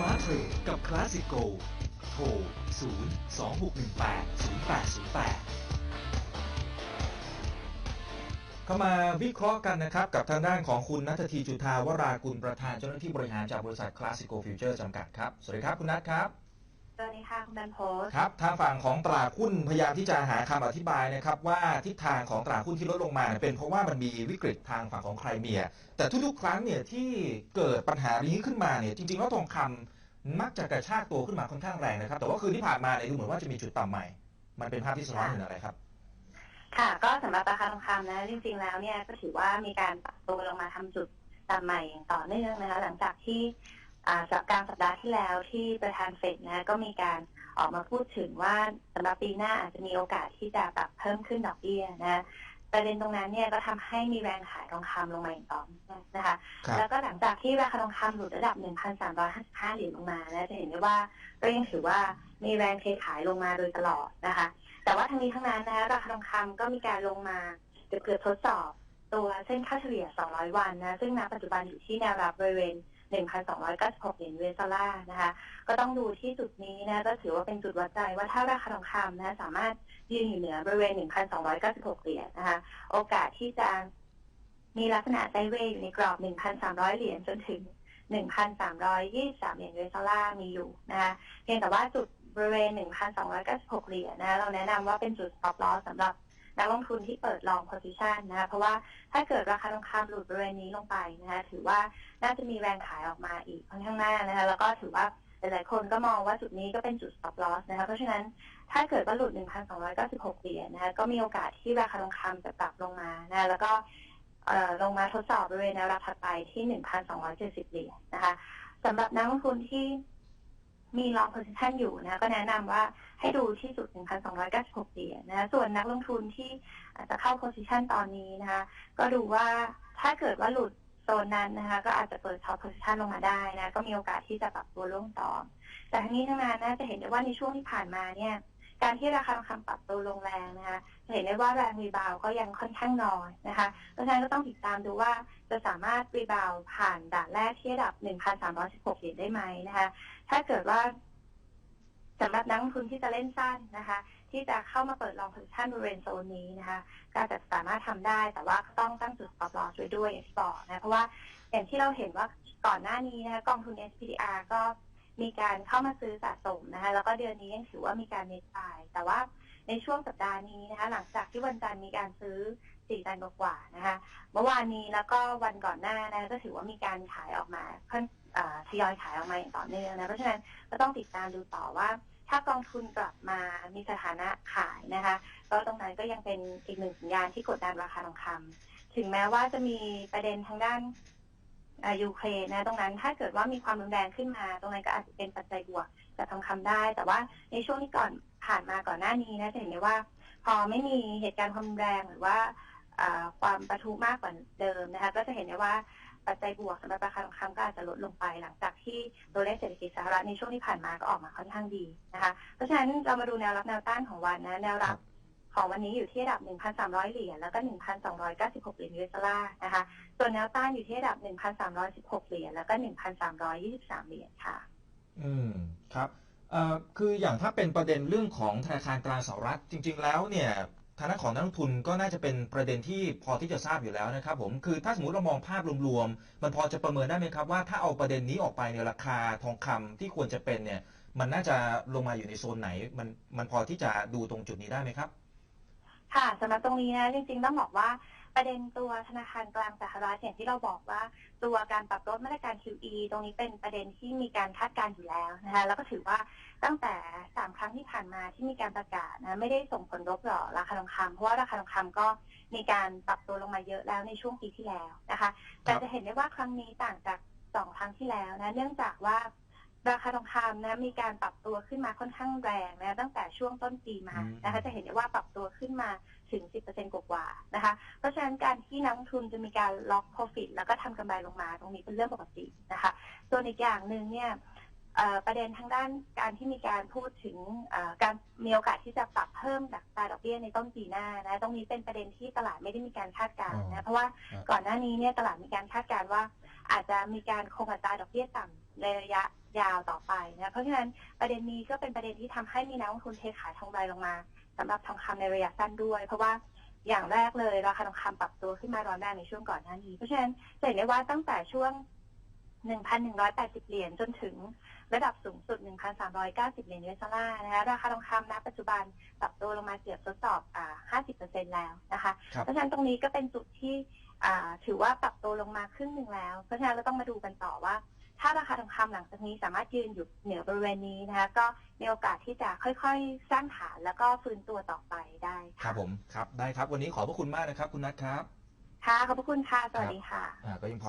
Smart Trade กับ Classic Go โทร 0 2 6 1 8 0 8 0 8เข้ามาวิเคราะห์กันนะครับ กับทางด้านของคุณนัททีจุธาวรากุลประธานเจ้าหน้าที่บริหารจากบริษัท Classico Future จำกัดครับ สวัสดีครับคุณนัทครับ สวัสดีค่ะ คุณบันโพสครับ ทางฝั่งของตลาดหุ้นพยายามที่จะหาคำอธิบายนะครับ ว่าทิศทางของตลาดหุ้นที่ลดลงมาเนี่ยเป็นเพราะว่ามันมีวิกฤตทางฝั่งของไครเมีย แต่ทุกๆครั้งเนี่ยที่เกิดปัญหานี้ขึ้นมาเนี่ยจริงๆแล้วทองคำ มักจะกระชากตัวขึ้นมาค่อนข้างแรงนะครับ แต่ว่าคืนที่ผ่านมาเนี่ยดูเหมือนว่าจะมีจุดต่ำใหม่ มันเป็นภาพที่สะท้อนเห็นอะไรครับ ค่ะ ก็สำหรับราคาทองคำนะ จริงๆแล้วเนี่ยก็ถือว่ามีการปรับตัวลงมาทำจุดต่ำใหม่อย่างต่อเนื่องนะคะ หลังจากที่สัปกลางสัปดาห์ที่แล้วที่ประธานเฟดนะก็มีการออกมาพูดถึงว่าสำหรับปีหน้าอาจจะมีโอกาสที่จะปรับเพิ่มขึ้นดอกเบี้ยนะ ประเด็นตรงนั้นเนี่ยก็ทำให้มีแรงขายทองคำลงมาอย่างต่อเนื่องนะคะครับแล้วก็หลังจากที่ราคาทองคำหลุดระดับ 1,355เหรียญลงมานะจะเห็นได้ว่าก็ยังถือว่ามีแรงเทขายลงมาโดยตลอดนะคะ แต่ว่าทั้งนี้ทั้งนั้นนะคะราคาทองคำก็มีการลงมาเกือบเกือบทดสอบตัวเส้นค่าเฉลี่ย 200 วันนะ ซึ่งณปัจจุบันอยู่ที่แนวรับบริเวณ 1,296เหรียญเวสลานะคะ ก็ต้องดูที่จุดนี้นะก็ถือว่าเป็นจุดวัดใจว่าถ้าราคาทองคำนะสามารถยืนอยู่เหนือบริเวณ 1,296เหรียญนะคะ โอกาสที่จะมีลักษณะไซเวย์อยู่ในกรอบ 1,300 เหรียญจนถึง 1,323เหรียญเวสลามีอยู่นะคะเพียงแต่ว่าจุดบริเวณ 1,296เหรียญนะ เราแนะนำว่าเป็นจุด stop loss สำหรับ นักลงทุนที่เปิดลอง position นะคะเพราะว่าถ้าเกิดราคาทองคำหลุดบริเวณนี้ลงไปนะคะถือว่าน่าจะมีแรงขายออกมาอีกค่อนข้างหน้านะคะแล้วก็ถือว่าหลายๆคนก็มองว่าจุดนี้ก็เป็นจุด stop loss นะคะเพราะฉะนั้นถ้าเกิดว่าหลุด 1,296 เหรียญนะคะก็มีโอกาสที่ราคาทองคำจะปรับลงมานะะแล้วก็เอ่อลงมาทดสอบบริเวณแนวรับถัดไปที่ 1,270 เหรียญนะคะสำหรับนักลงทุนที่ มี long position อยู่นะก็แนะนำว่าให้ดูที่จุด 1,296 เหรียญนะส่วนนักลงทุนที่อาจจะเข้า position ตอนนี้นะคะก็ดูว่าถ้าเกิดว่าหลุดโซนนั้นนะคะก็อาจจะเปิด top position ลงมาได้นะก็มีโอกาสที่จะปรับตัวล่วงต่อ แต่ทั้งนี้ทั้งนั้นนะจะเห็นได้ว่าในช่วงที่ผ่านมาเนี่ย การที่ราคาทองคำปรับตัวลงแรงนะคะเห็นได้ว่าแรงรีบาวก็ยังค่อนข้างน้อยนะคะเพราะฉะนั้นก็ต้องติดตามดูว่าจะสามารถรีบาวผ่านด่านแรกที่ระดับ 1,316เหรียญได้ไหมนะคะ ถ้าเกิดว่าสำหรับนักลงทุนที่จะเล่นสั้นนะคะ ที่จะเข้ามาเปิดลอง position บริเวณโซนนี้นะคะ ก็อาจจะสามารถทำได้แต่ว่าก็ต้องตั้งจุด stop loss ไว้ด้วยอย่างที่บอกนะเพราะว่าอย่างที่เราเห็นว่าก่อนหน้านี้นะคะกองทุน SPDR ก็ มีการเข้ามาซื้อสะสมนะคะ แล้วก็เดือนนี้ยังถือว่ามีการเน็ตบาย แต่ว่าในช่วงสัปดาห์นี้นะคะ หลังจากที่วันจันทร์มีการซื้อสี่ตันกว่านะคะ เมื่อวานนี้แล้วก็วันก่อนหน้านะคะก็ถือว่ามีการขายออกมาค่อนอ่าทยอยขายออกมาอย่างต่อเนื่องนะ เพราะฉะนั้นก็ต้องติดตามดูต่อว่า ถ้ากองทุนกลับมามีสถานะขายนะคะ ก็ตรงนั้นก็ยังเป็นอีกหนึ่งสัญญาณที่กดดันราคาทองคำถึงแม้ว่าจะมีประเด็นทางด้าน ยูเครนนะตรงนั้นถ้าเกิดว่ามีความรุนแรงขึ้นมา ตรงนั้นก็อาจจะเป็นปัจจัยบวกกับทองคำได้ แต่ว่าในช่วงที่ก่อนผ่านมาก่อนหน้านี้นะจะเห็นได้ว่า พอไม่มีเหตุการณ์ความรุนแรงหรือว่าอ่าความประทุมากกว่าเดิมนะคะก็จะเห็นได้ว่าปัจจัยบวกสำหรับราคาทองคำก็อาจจะลดลงไป หลังจากที่ตัวเลขเศรษฐกิจสหรัฐในช่วงที่ผ่านมาก็ออกมาค่อนข้างดีนะคะ เพราะฉะนั้นเรามาดูแนวรับแนวต้านของวันนะ แนวรับ ของวันนี้อยู่ที่ระดับ 1,300 เหรียญแล้วก็ 1,296 เหรียญยูเอสดอลลาร์นะคะ ส่วนแนวต้านอยู่ที่ระดับ 1,316 เหรียญแล้วก็ 1,323 เหรียญค่ะ อืม ครับเอ่อคืออย่างถ้าเป็นประเด็นเรื่องของธนาคารกลางสหรัฐจริง ๆ แล้วเนี่ยทางด้านของนักลงทุนก็น่าจะเป็นประเด็นที่พอที่จะทราบอยู่แล้วนะครับผมคือถ้าสมมติเรามองภาพรวมๆมันพอจะประเมินได้ไหมครับว่าถ้าเอาประเด็นนี้ออกไปเนี่ยราคาทองคำที่ควรจะเป็นเนี่ยมันน่าจะลงมาอยู่ในโซนไหน มันมันพอที่จะดูตรงจุดนี้ได้ไหมครับ ค่ะสำหรับตรงนี้นะจริงๆต้องบอกว่าประเด็นตัวธนาคารกลางสหรัฐอย่างที่เราบอกว่าตัวการปรับลดมาตรการ QE ตรงนี้เป็นประเด็นที่มีการคาดการณ์อยู่แล้วนะคะแล้วก็ถือว่าตั้งแต่สามครั้งที่ผ่านมาที่มีการประกาศนะไม่ได้ส่งผลลบต่อราคาทองคำเพราะว่าราคาทองคำก็มีการปรับตัวลงมาเยอะแล้วในช่วงปีที่แล้วนะคะ แต่จะเห็นได้ว่าครั้งนี้ต่างจากสองครั้งที่แล้วนะเนื่องจากว่า ราคาทองคำนะมีการปรับตัวขึ้นมาค่อนข้างแรงนะตั้งแต่ช่วงต้นปีมาอืมนะคะจะเห็นได้ว่าปรับตัวขึ้นมาถึง 10%กว่าๆนะคะ เพราะฉะนั้นการที่นักลงทุนจะมีการล็อก profit แล้วก็ทำกำไรลงมาตรงนี้เป็นเรื่องปกตินะคะส่วนอีกอย่างหนึ่งเนี่ยเอ่อประเด็นทางด้านการที่มีการพูดถึงเอ่อการมีโอกาสที่จะปรับเพิ่มอัตราดอกเบี้ยในต้นปีหน้านะตรงนี้เป็นประเด็นที่ตลาดไม่ได้มีการคาดการณ์อ๋อนะเพราะว่าครับก่อนหน้านี้เนี่ยตลาดมีการคาดการณ์ว่าอาจจะมีการคงอัตราดอกเบี้ยต่ำ ในระยะยาวต่อไปนะเพราะฉะนั้นประเด็นนี้ก็เป็นประเด็นที่ทำให้มีนักลงทุนเทขายทองใบลงมาสำหรับทองคำในระยะสั้นด้วย เพราะว่าอย่างแรกเลยราคาทองคำปรับตัวขึ้นมาร้อนแรงในช่วงก่อนหน้านี้ เพราะฉะนั้นจะเห็นได้ว่าตั้งแต่ช่วง 1,180 เหรียญจนถึงระดับสูงสุด 1,390 เหรียญ US ดอลลาร์นะคะราคาทองคำณปัจจุบันปรับตัวลงมาเกือบทดสอบอ่า50%แล้วนะคะคเพราะฉะนั้นตรงนี้ก็เป็นจุดที่อ่าถือว่าปรับตัวลงมาครึ่งหนึ่งแล้ว เพราะฉะนั้นเราต้องมาดูกันต่อว่า ถ้าราคาทองคำหลังจากนี้สามารถยืนอยู่เหนือบริเวณนี้นะคะ ก็มีโอกาสที่จะค่อยๆ สร้างฐานแล้วก็ฟื้นตัวต่อไปได้ครัค่ะบผมครับได้ครับวันนี้ขอบพระคุณมากนะครับ คุณนัทครับ ค่ะขอบพระคุณค่ะ สวัสดีค่ะ อ่าก็ยังพอ